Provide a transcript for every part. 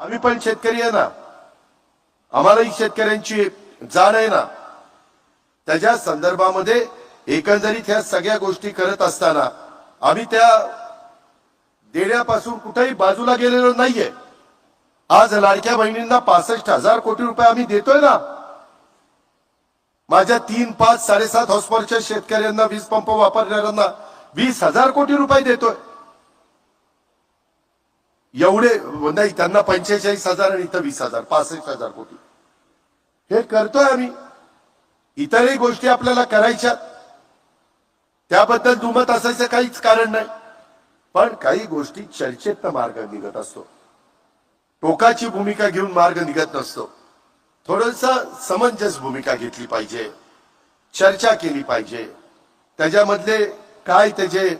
आम्ही पण शेतकरी आहे ना. आम्हालाही शेतकऱ्यांची जाण आहे ना. त्याच्या संदर्भामध्ये एकंदरीत ह्या सगळ्या गोष्टी करत असताना आम्ही त्या देण्यापासून कुठेही बाजूला गेलेलो नाहीये. आज लाडक्या बहिणींना पासष्ट हजार कोटी रुपये आम्ही देतोय ना. माझ्या तीन पाच साडेसात हॉस्पॉलच्या शेतकऱ्यांना वीज पंप वापरणाऱ्यांना वीस हजार कोटी रुपये देतोय. एवढे नाही त्यांना पंचेचाळीस हजार आणि इथं वीस हजार पासष्ट हजार कोटी. हे करतोय आम्ही. इतरही गोष्टी आपल्याला करायच्या. त्याबद्दल दुमत असायचं काहीच कारण नाही. पण काही गोष्टी चर्चेतनं मार्ग निघत असतो. टोकाची भूमिका घेऊन मार्ग निघत नसतो. थोडस समंजस भूमिका घेतली पाहिजे. चर्चा केली पाहिजे. त्याच्यामधले काय त्याचे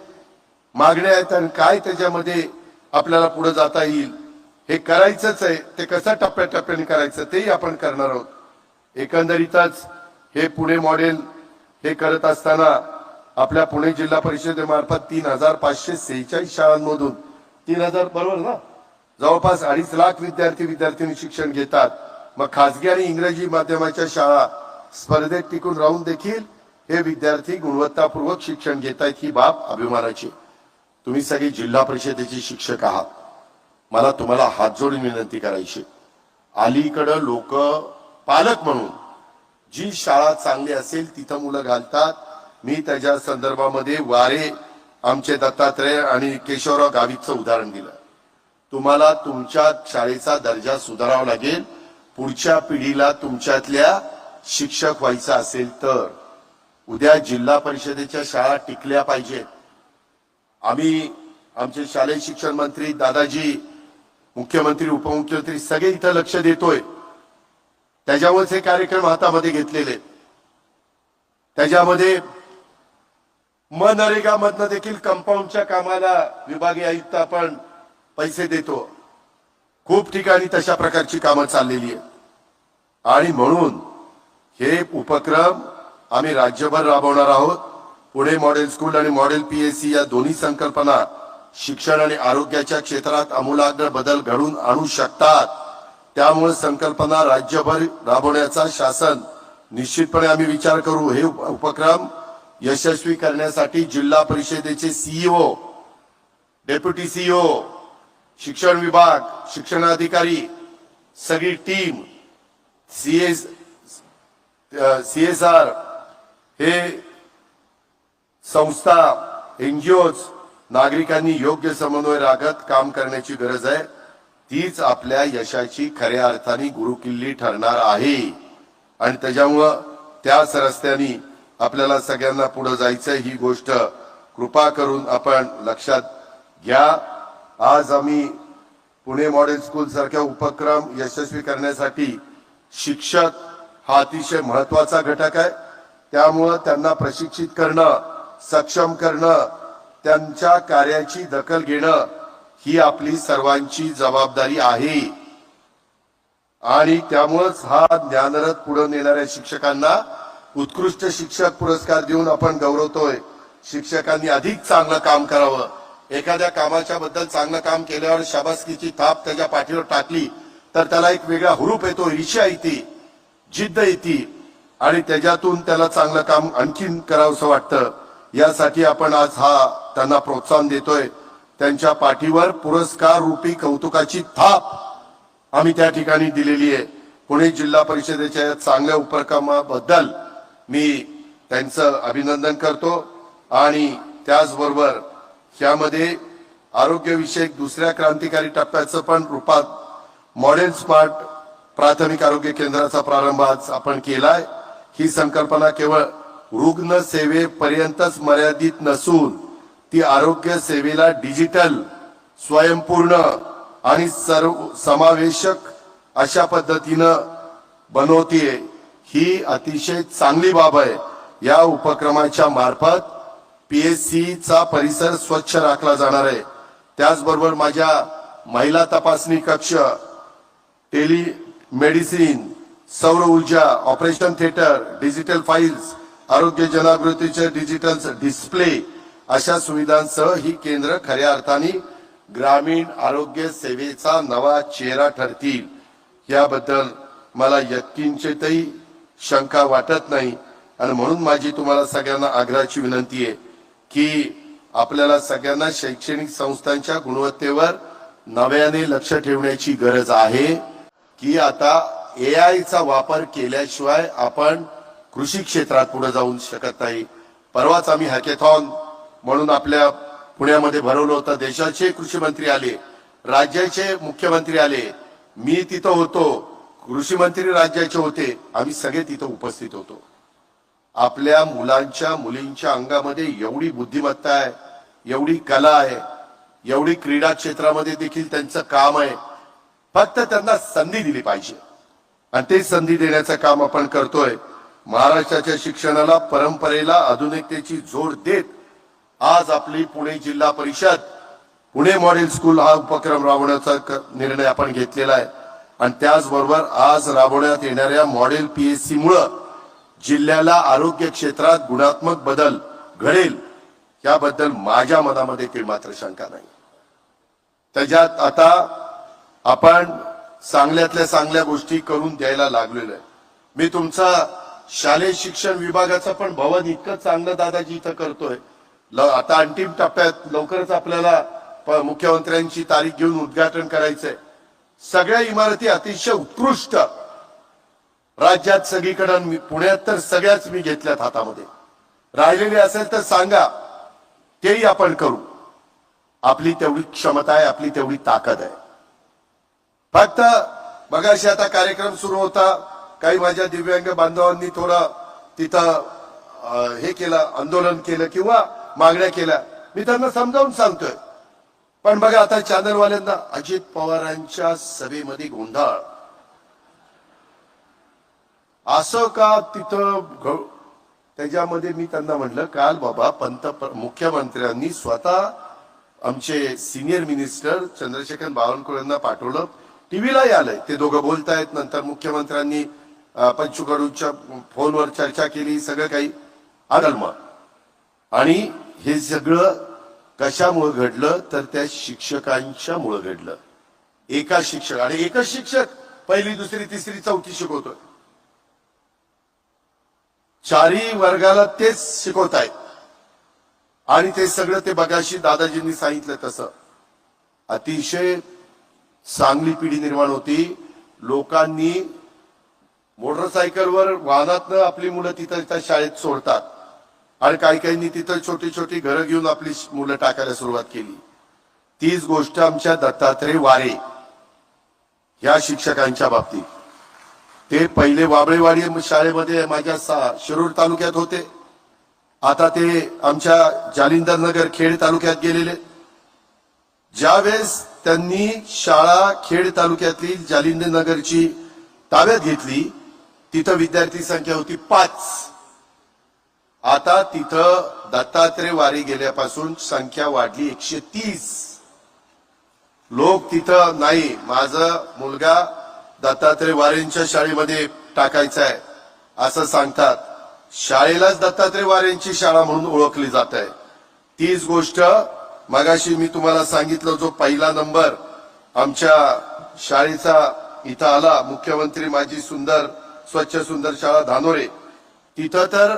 मागण्या आहेत आणि काय त्याच्यामध्ये आपल्याला पुढे जाता येईल. हे करायचंच आहे. ते कसं टप्प्याटप्प्याने करायचं तेही आपण करणार आहोत. एकंदरीतच हे पुणे मॉडेल हे करत असताना आपल्या पुणे जिल्हा परिषदेमार्फत तीन हजार पाचशे सेहेचाळीस शाळांमधून तीन हजार बरोबर ना? जवळपास अडीच लाख विद्यार्थी विद्यार्थिनी शिक्षण घेतात. मग खासगी आणि इंग्रजी माध्यमाच्या शाळा स्पर्धेत टिकून राहून देखील हे विद्यार्थी गुणवत्तापूर्वक शिक्षण घेत आहेत ही बाब अभिमानाची तुम्ही सगळे जिल्हा परिषदेचे शिक्षक आहात. मला तुम्हाला हात जोडून विनंती करायची. अलीकडं लोक पालक म्हणून जी शाळा चांगली असेल तिथं मुलं घालतात. मी त्याच्या संदर्भामध्ये वारे आमचे दत्तात्रय आणि केशवराव गावितचं उदाहरण दिलं. तुम्हाला तुमच्या शाळेचा दर्जा सुधारावा लागेल. पुढच्या पिढीला तुमच्यातल्या शिक्षक व्हायचं असेल तर. उद्या जिल्हा परिषदेच्या शाळा टिकल्या पाहिजेत. आम्ही आमचे शालेय शिक्षण मंत्री दादाजी मुख्यमंत्री उपमुख्यमंत्री सगळे इथं लक्ष देतोय. त्याच्यामुळेच हे कार्यक्रम हातामध्ये घेतलेले. त्याच्यामध्ये मनरेगा मधनं देखील कंपाऊंडच्या कामाला विभागीय आयुक्त आपण पैसे देतो. खूप ठिकाणी तशा प्रकारची कामं चाललेली आहेत. आणि म्हणून हे उपक्रम आम्ही राज्यभर राबवणार आहोत. पुणे मॉडेल स्कूल आणि मॉडेल पीएससी या दोन्ही संकल्पना शिक्षण आणि आरोग्याच्या क्षेत्रात आमूलाग्र बदल घडून आणू शकतात. त्यामुळे संकल्पना राज्यभर राबवण्याचा शासन निश्चितपणे आम्ही विचार करू. हे उपक्रम यशस्वी करण्यासाठी जिल्हा परिषदेचे सीईओ डेप्युटी सीईओ शिक्षण विभाग शिक्षणाधिकारी सगळी टीम सीएस सीएसआर हे संस्था एनजीओज नागरिकांनी योग्य समन्वय राखत काम करण्याची गरज आहे. तीच आपल्या यशाची खऱ्या अर्थाने गुरुकिल्ली ठरणार आहे. आणि त्याच्यामुळं त्याच रस्त्याने आपल्याला सगळ्यांना पुढे जायचं ही गोष्ट कृपा करून आपण लक्षात घ्या. आज आम्ही पुणे मॉडेल स्कूल सारख्या उपक्रम यशस्वी करण्यासाठी शिक्षक हा अतिशय महत्त्वाचा घटक आहे. त्यामुळं त्यांना प्रशिक्षित करणं सक्षम करणं त्यांच्या कार्याची दखल घेणं ही आपली सर्वांची जबाबदारी आहे. आणि त्यामुळंच हा ज्ञानरथ पुढे नेणाऱ्या शिक्षकांना उत्कृष्ट शिक्षक पुरस्कार देऊन आपण गौरवतोय. शिक्षकांनी अधिक चांगलं काम करावं. एखाद्या कामाच्या बद्दल चांगलं काम केल्यावर शाबासकीची थाप त्याच्या पाठीवर टाकली तर त्याला एक वेगळा हुरूप येतो ईशा येते जिद्द येते. आणि त्याच्यातून त्याला चांगलं काम आणखीन करावंसं वाटतं. यासाठी आपण आज हा त्यांना प्रोत्साहन देतोय. त्यांच्या पाठीवर पुरस्कार रूपी कौतुकाची थाप आम्ही त्या ठिकाणी दिलेली आहे. पुणे जिल्हा परिषदेच्या या चांगल्या उपक्रमाबद्दल मी त्यांचं अभिनंदन करतो आणि त्याचबरोबर यामध्ये आरोग्यविषयक दुसऱ्या क्रांतिकारी टप्प्याचं पण रूपात मॉडेल स्मार्ट प्राथमिक आरोग्य केंद्राचा प्रारंभ आज आपण केलाय. ही संकल्पना केवळ रुग्ण सेवेपर्यंतच मर्यादित नसून ती आरोग्य सेवेला डिजिटल स्वयंपूर्ण आणि सर्व समावेशक अशा पद्धतीनं बनवतीये. ही अतिशय चांगली बाब आहे. या उपक्रमाच्या मार्फत पीएससी चा परिसर स्वच्छ राखला जाणार आहे. त्याचबरोबर माझ्या महिला तपासणी कक्ष टेली मेडिसिन सौर ऊर्जा ऑपरेशन थिएटर डिजिटल फाईल्स आरोग्य जनजागृतीचे डिजिटल डिस्प्ले अशा सुविधांसह ही केंद्र खऱ्या अर्थाने ग्रामीण आरोग्य सेवेचा नवा चेहरा ठरतील. याबद्दल मला यत्किंचितही शंका वाटत नाही आणि म्हणून माझी तुम्हाला सगळ्यांना आग्रहाची विनंती आहे की आपल्याला सगळ्यांना शैक्षणिक संस्थांच्या गुणवत्तेवर नव्याने लक्ष ठेवण्याची गरज आहे. की आता ए आयचा वापर केल्याशिवाय आपण कृषी क्षेत्रात पुढे जाऊ शकत नाही. परवाच आम्ही हॅकेथॉन म्हणून आपल्या पुण्यामध्ये भरवलं होतं. देशाचे कृषी मंत्री आले राज्याचे मुख्यमंत्री आले. मी तिथं होतो. कृषी मंत्री राज्याचे होते. आम्ही सगळे तिथं उपस्थित होतो. आपल्या मुलांच्या मुलींच्या अंगामध्ये एवढी बुद्धिमत्ता आहे एवढी कला आहे एवढी क्रीडा क्षेत्रामध्ये देखील त्यांचं काम आहे. फक्त त्यांना संधी दिली पाहिजे. आणि ते संधी देण्याचं काम आपण करतोय. महाराष्ट्राच्या शिक्षणाला परंपरेला आधुनिकतेची जोड देत आज आपली पुणे जिल्हा परिषद पुणे मॉडेल स्कूल हा उपक्रम राबवण्याचा निर्णय आपण घेतलेला आहे. आणि त्याचबरोबर आज राबवण्यात येणाऱ्या मॉडेल पीएससी मुळे जिल्ह्याला आरोग्य क्षेत्रात गुणात्मक बदल घडेल याबद्दल माझ्या मनामध्ये काही मात्र शंका नाही. त्याच्यात आता आपण चांगल्यातल्या चांगल्या गोष्टी करून द्यायला लागलेलो आहे. मी तुमचा शालेय शिक्षण विभागाचं पण भवन इतकं चांगलं दादाजी इथं करतोय. आता अंतिम टप्प्यात लवकरच आपल्याला मुख्यमंत्र्यांची तारीख घेऊन उद्घाटन करायचंय. सगळ्या इमारती अतिशय उत्कृष्ट. राज्यात सगळीकडे पुण्यात तर सगळ्याच मी घेतल्यात हातामध्ये. राहिलेले असेल तर सांगा तेही आपण करू. आपली तेवढी क्षमता आहे आपली तेवढी ताकद आहे. फक्त बघाशी आता कार्यक्रम सुरू होता. काही माझ्या दिव्यांग बांधवांनी थोडा तिथं हे केलं आंदोलन केलं किंवा मागण्या केल्या. मी त्यांना समजावून सांगतोय. पण बघा आता चॅनलवाल्यांना अजित पवारांच्या सभेमध्ये गोंधळ. असं का तिथं त्याच्यामध्ये मी त्यांना म्हटलं काल बाबा पंत मुख्यमंत्र्यांनी स्वतः आमचे सिनियर मिनिस्टर चंद्रशेखर बावनकुळेंना पाठवलं. टीव्हीलाही आलंय ते दोघं बोलतायत नंतर मुख्यमंत्र्यांनी पंचुकडूच्या फोनवर चर्चा केली सगळं काही आदल मग आणि हे सगळं कशामुळे घडलं? तर त्या शिक्षकांच्या मुळे घडलं. एका शिक्षक आणि एकच शिक्षक पहिली दुसरी तिसरी चौथी शिकवतोय. चारही वर्गाला तेच शिकवत आणि ते सगळं ते बघाशी दादाजींनी सांगितलं तसं. अतिशय चांगली पिढी निर्माण होती. लोकांनी मोटरसायकलवर वाहनातनं आपली मुलं तिथं त्या शाळेत सोडतात. आणि काही काहींनी तिथं छोटी छोटी घरं घेऊन आपली मुलं टाकायला सुरुवात केली. तीच गोष्ट आमच्या दत्तात्रय वारे या शिक्षकांच्या बाबतीत. ते पहिले वाबळेवाडी शाळेमध्ये माझ्या शिरूर तालुक्यात होते. आता ते आमच्या जालिंदर नगर खेड तालुक्यात गेलेले. ज्यावेळेस त्यांनी शाळा खेड तालुक्यातली जालिंदर नगरची ताब्यात घेतली तिथं विद्यार्थी संख्या होती पाच. आता तिथं दत्तात्रय वारी गेल्यापासून संख्या वाढली एकशे तीस. लोक तिथं नाही माझा मुलगा दत्तात्रय वारेंच्या शाळेमध्ये टाकायचा आहे असं सांगतात. शाळेलाच दत्तात्रय वारेंची शाळा म्हणून ओळखली जात आहे. तीच गोष्ट मगाशी मी तुम्हाला सांगितलं जो पहिला नंबर आमच्या शाळेचा इथं आला मुख्यमंत्री माझी सुंदर स्वच्छ सुंदर शाळा धानोरे. तिथं तर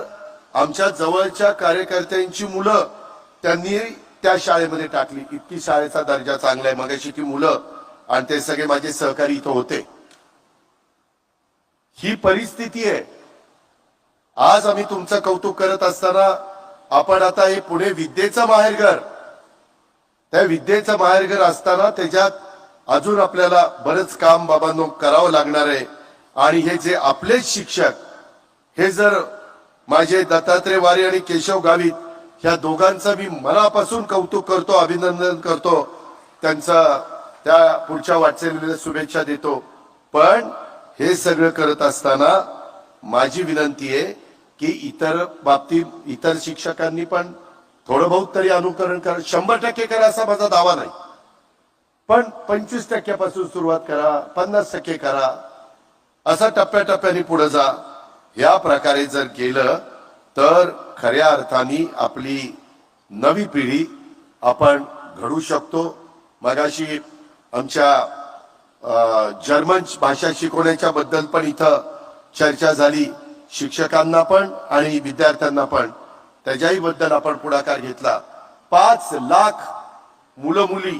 आमच्या जवळच्या कार्यकर्त्यांची मुलं त्यांनी त्या शाळेमध्ये टाकली. इतकी शाळेचा दर्जा चांगला आहे. मगाशी ती मुलं आणि ते सगळे माझे सहकारी इथं होते. ही परिस्थिती आहे. आज आम्ही तुमचं कौतुक करत असताना आपण आता हे पुणे विद्येचं माहेरघर त्या विद्येचं माहेरघर असताना त्याच्यात अजून आपल्याला बरंच काम बाबांनो करावं लागणार आहे. आणि हे जे आपलेच शिक्षक हे जर माझे दत्तात्रय वारे आणि केशव गावित ह्या दोघांचं मी मनापासून कौतुक करतो अभिनंदन करतो. त्यांचा त्या पुढच्या वाटचालीला शुभेच्छा देतो. पण हे सगळं करत असताना माझी विनंती आहे की इतर बाबतीत इतर शिक्षकांनी पण थोडं बहुत तरी अनुकरण कर. शंभर टक्के करा असा माझा दावा नाही. पण पंचवीस टक्क्यापासून सुरुवात करा पन्नास टक्के करा. असा टप्प्याटप्प्याने पुढे जा. या प्रकारे जर केलं तर खऱ्या अर्थाने आपली नवी पिढी आपण घडू शकतो. मगाशी आमच्या जर्मन भाषा शिकवण्याच्या बद्दल पण इथं चर्चा झाली. शिक्षकांना पण आणि विद्यार्थ्यांना पण. त्याच्याही बद्दल आपण पुढाकार घेतला. पाच लाख मुलं मुली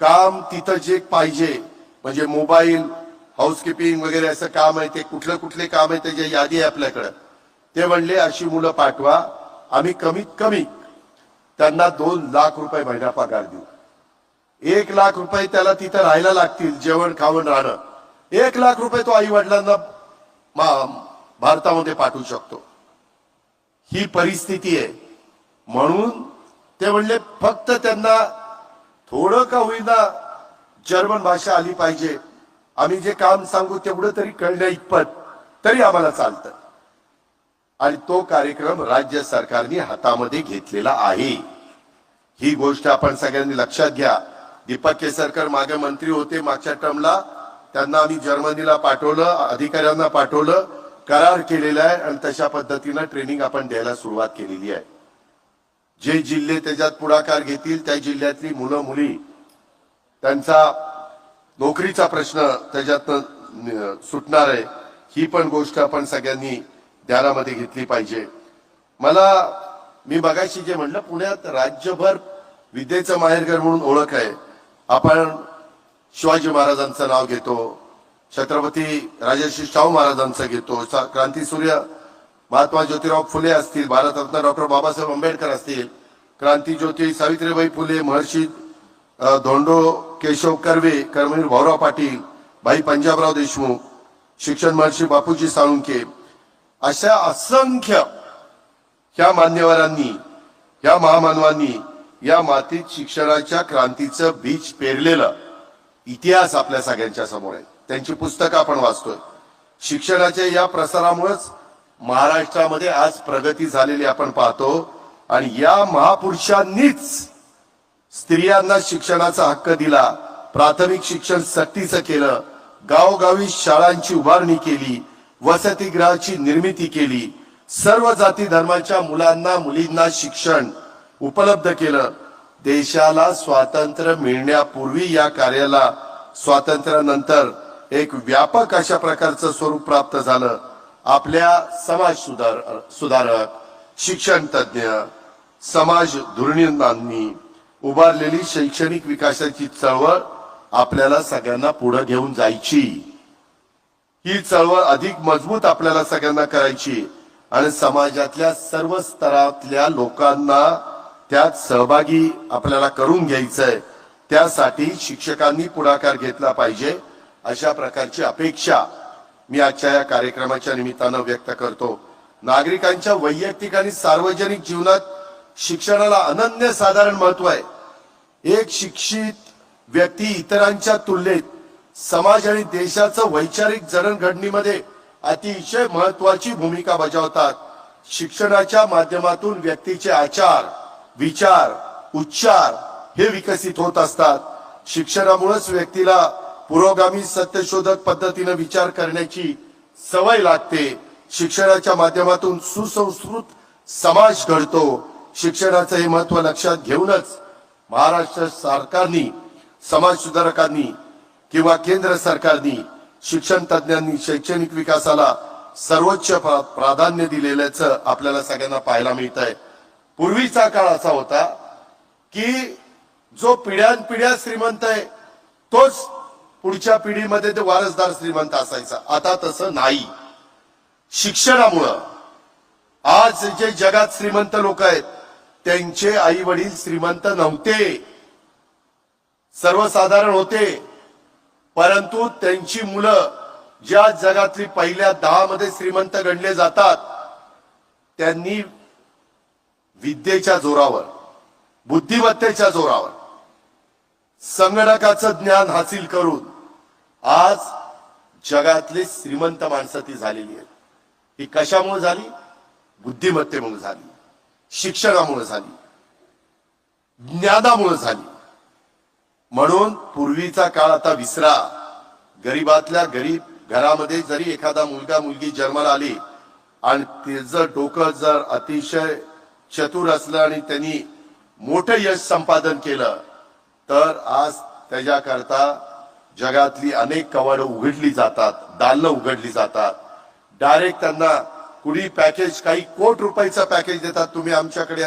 काम तिथं जे पाहिजे म्हणजे मोबाईल हाऊसकीपिंग वगैरे असं काम आहे ते कुठलं कुठले काम आहे त्याची यादी आहे आपल्याकडं. ते म्हणले अशी मुलं पाठवा आम्ही कमीत कमी त्यांना दोन लाख रुपये महिना पगार देऊ. एक लाख रुपये त्याला तिथं राहायला लागतील जेवण खावण राहणं. एक लाख रुपये तो आई वडिलांना भारतामध्ये पाठवू शकतो. ही परिस्थिती आहे. म्हणून ते म्हणले फक्त त्यांना थोडं का होईना जर्मन भाषा आली पाहिजे. आम्ही जे काम सांगू तेवढं तरी कळण्या इतपत तरी आम्हाला चालतं. आणि तो कार्यक्रम राज्य सरकारने हातामध्ये घेतलेला आहे. ही गोष्ट आपण सगळ्यांनी लक्षात घ्या. दीपक केसरकर मागे मंत्री होते मागच्या टर्मला त्यांना आम्ही जर्मनीला पाठवलं अधिकाऱ्यांना पाठवलं करार केलेला आहे आणि तशा पद्धतीनं ट्रेनिंग आपण द्यायला सुरुवात केलेली आहे. जे जिल्हे त्याच्यात पुढाकार घेतील त्या जिल्ह्यातली मुलं मुली त्यांचा नोकरीचा प्रश्न त्याच्यातनं सुटणार आहे ही पण गोष्ट आपण सगळ्यांनी ध्यानामध्ये घेतली पाहिजे. मला मी बघायची जे म्हणलं पुण्यात राज्यभर विद्येचं माहेरघर म्हणून ओळख आहे. आपण शिवाजी महाराजांचं नाव घेतो छत्रपती राजर्षी शाहू महाराजांचं घेतो क्रांतीसूर्य महात्मा ज्योतिराव फुले असतील भारतरत्न डॉक्टर बाबासाहेब आंबेडकर असतील क्रांती ज्योती सावित्रीबाई फुले महर्षी धोंडो केशव कर्वे कर्मवीर भाऊराव पाटील भाई पंजाबराव देशमुख शिक्षण महर्षी बापूजी साळुंके अशा असंख्य ह्या मान्यवरांनी या महामानवांनी या मातीत शिक्षणाच्या क्रांतीचं बीज पेरलेलं इतिहास आपल्या सगळ्यांच्या समोर आहे. त्यांची पुस्तकं आपण वाचतोय. शिक्षणाच्या या प्रसारामुळेच महाराष्ट्रामध्ये आज प्रगती झालेली आपण पाहतो आणि या महापुरुषांनीच स्त्रियांना शिक्षणाचा हक्क दिला. प्राथमिक शिक्षण सक्तीचं केलं. गावोगावी शाळांची उभारणी केली. वसतिगृहाची निर्मिती केली. सर्व जाती धर्माच्या मुलांना मुलींना शिक्षण उपलब्ध केलं. देशाला स्वातंत्र्य मिळण्यापूर्वी या कार्याला स्वातंत्र्यानंतर एक व्यापक अशा प्रकारचं स्वरूप प्राप्त झालं. आपल्या समाज सुधार सुधारक शिक्षण तज्ञ समाज धुरणींनी उभारलेली शैक्षणिक विकासाची चळवळ आपल्याला सगळ्यांना पुढे घेऊन जायची. ही चळवळ अधिक मजबूत आपल्याला सगळ्यांना करायची. आणि समाजातल्या सर्व स्तरातल्या लोकांना त्यात सहभागी आपल्याला करून घ्यायचंय. त्यासाठी शिक्षकांनी पुढाकार घेतला पाहिजे अशा प्रकारची अपेक्षा मी आजच्या या कार्यक्रमाच्या निमित्तानं व्यक्त करतो. नागरिकांच्या वैयक्तिक आणि सार्वजनिक जीवनात शिक्षणाला अनन्य साधारण महत्त्व आहे. एक शिक्षित व्यक्ती इतरांच्या तुलनेत समाज आणि देशाचं वैचारिक जडणघडणीमध्ये अतिशय महत्वाची भूमिका बजावतात. शिक्षणाच्या माध्यमातून व्यक्तीचे आचार विचार उच्चार हे विकसित होत असतात. शिक्षणामुळेच व्यक्तीला पुरोगामी सत्यशोधक पद्धतीने विचार करण्याची सवय लागते. शिक्षणाच्या माध्यमातून सुसंस्कृत समाज घडतो. शिक्षणाचं हे महत्त्व लक्षात घेऊनच महाराष्ट्र सरकारनी समाज सुधारकांनी किंवा केंद्र सरकारनी शिक्षण तज्ज्ञांनी शैक्षणिक विकासाला सर्वोच्च प्राधान्य दिलेल्याचं आपल्याला सगळ्यांना पाहायला मिळत आहे पूर्वीचा काळ असा होता की जो पिढ्यानपिढ्या श्रीमंत आहे तोच पुढच्या पिढीमध्ये ते वारसदार श्रीमंत असायचा. आता तसं नाही. शिक्षणामुळं आज जे जगात श्रीमंत लोक आहेत त्यांचे आई वडील श्रीमंत नव्हते. सर्वसाधारण होते. परंतु त्यांची मुलं ज्या जगातली पहिल्या दहा मध्ये श्रीमंत गणले जातात त्यांनी विद्येच्या जोरावर बुद्धिमत्तेच्या जोरावर संगणकाचं ज्ञान हासिल करून आज जगातली श्रीमंत माणसं ती झालेली आहेत. ही कशामुळे झाली? बुद्धिमत्तेमुळे झाली. शिक्षणामुळे झाली. ज्ञानामुळे झाली. म्हणून पूर्वीचा काळ आता विसरा. गरीबातल्या गरीब घरामध्ये जरी एखादा मुलगा मुलगी जन्माला आली आणि त्याचं डोकं जर अतिशय चतुर असलं आणि त्यांनी मोठं यश संपादन केलं तर आज त्याच्याकरता जगातली अनेक कवाडं उघडली जातात दालनं उघडली जातात. डायरेक्ट त्यांना कुणी पॅकेज काही कोट रुपयाचा पॅकेज देतात तुम्ही आमच्याकडे